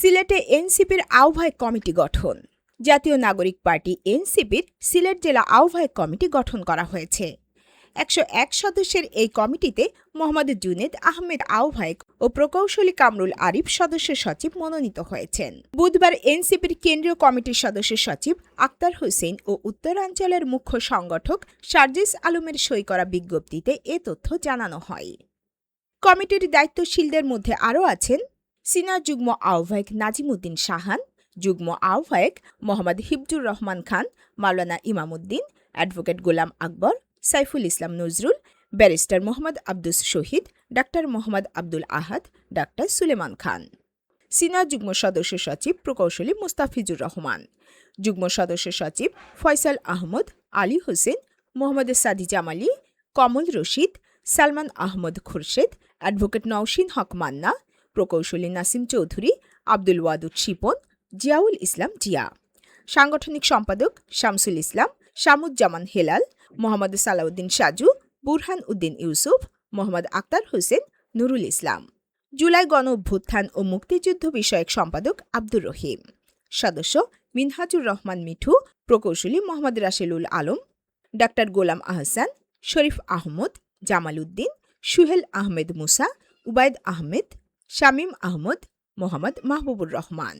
সিলেটে এনসিপির আহ্বায়ক কমিটি গঠন। জাতীয় নাগরিক পার্টি এনসিপির সিলেট জেলা আহ্বায়ক কমিটি গঠন করা হয়েছে। একশো এক সদস্যের এই কমিটিতে মোহাম্মদ জুনেদ আহমেদ আহ্বায়ক ও প্রকৌশলী কামরুল আরিফ সদস্য সচিব মনোনীত হয়েছেন। বুধবার এনসিপির কেন্দ্রীয় কমিটির সদস্য সচিব আক্তার হোসেন ও উত্তরাঞ্চলের মুখ্য সংগঠক সার্জিস আলমের সই করা বিজ্ঞপ্তিতে এ তথ্য জানানো হয়। কমিটির দায়িত্বশীলদের মধ্যে আরও আছেন সিনিয়র যুগ্ম আহ্বায়ক নাজিমুদ্দিন শাহান, যুগ্ম আহ্বায়ক Mohammad Hibzur Rahman Khan, Maulana Imamuddin, advocate Golam Akbar, Saiful Islam Nazrul, barrister Mohammad Abdus Shahid, doctor Mohammad Abdul Ahad, doctor Suleman Khan. Sina, যুগ্ম সদস্য সচিব প্রকৌশলী মুস্তাফিজুর রহমান। যুগ্ম সদস্য সচিব ফয়সাল আহমদ, আলী হোসেন, মোহাম্মদ সাদি জামালি, কমল রশিদ, সালমান আহমদ খুরশেদ, অ্যাডভোকেট নওশিন হক মান্না প্রকৌশলী নাসিম চৌধুরী, আব্দুল ওয়াদুদ শিপন, জিয়াউল ইসলাম জিয়া। সাংগঠনিক সম্পাদক শামসুল ইসলাম, শামুজ্জামান হেলাল, মোহাম্মদ সালাউদ্দিন সাজু, বুরহান উদ্দিন ইউসুফ, মোহাম্মদ আক্তার হোসেন, নুরুল ইসলাম। জুলাই গণ অভ্যুত্থান ও মুক্তিযুদ্ধ বিষয়ক সম্পাদক আব্দুর রহিম। সদস্য মিনহাজুর রহমান মিঠু, প্রকৌশলী মোহাম্মদ রাশেলুল আলম, ডাক্তার গোলাম আহসান, শরীফ আহমদ, জামাল উদ্দিন, সুহেল আহমেদ মুসা, উবায়দ আহমেদ শামীম আহমদ মোহাম্মদ মাহবুবুর রহমান।